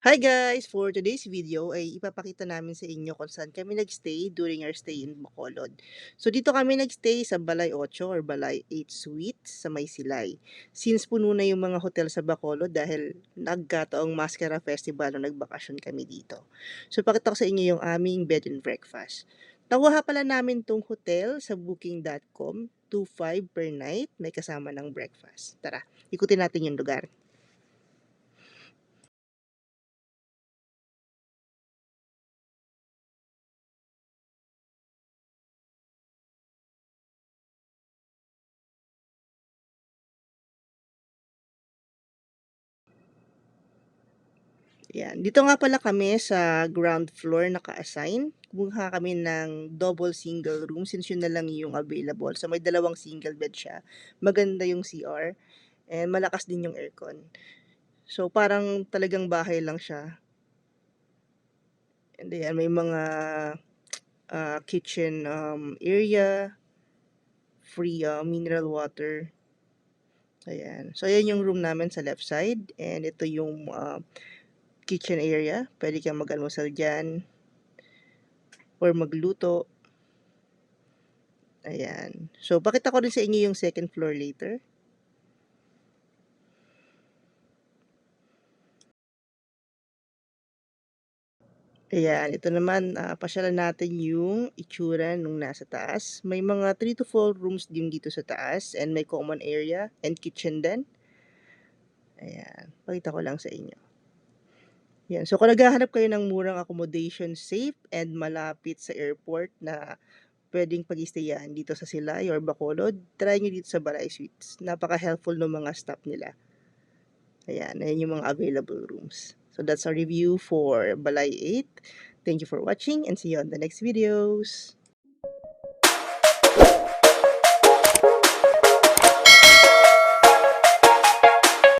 Hi guys! For today's video ay ipapakita namin sa inyo kung saan kami nagstay during our stay in Bacolod. So dito kami nagstay sa Balay 8 or Balay 8 Suite sa May Silay. Since puno na yung mga hotel sa Bacolod dahil nagkataong Mascara Festival nung nagbakasyon kami dito. So pakita ko sa inyo yung aming bed and breakfast. Nakuha pala namin tong hotel sa booking.com, 2.5 per night, may kasama ng breakfast. Tara, ikutin natin yung lugar. Yan. Dito nga pala kami sa ground floor naka-assign. Kumuha kami ng double single room since yun na lang yung available. So may dalawang single bed siya. Maganda yung CR and malakas din yung aircon. So parang talagang bahay lang siya. And then may mga uh, kitchen um, area, free uh, mineral water. Ayan. So ayan yung room namin sa left side and ito yung uh, kitchen area. Pwede kang mag-almusal dyan. Or magluto. Ayan. So, pakita ko rin sa inyo yung second floor later. Ayan, ito naman, uh, pasyalan natin yung itsura nung nasa taas. May mga 3 to 4 rooms din dito sa taas and may common area and kitchen din. Ayan, pakita ko lang sa inyo. Yan. So, kung naghahanap kayo ng murang accommodation, safe and malapit sa airport na pwedeng pag-stayan dito sa Silay or Bacolod, try nyo dito sa Balay Suites. Napaka-helpful ng mga staff nila. Ayan, ayan yung mga available rooms. So, that's our review for Balay 8. Thank you for watching and see you on the next videos.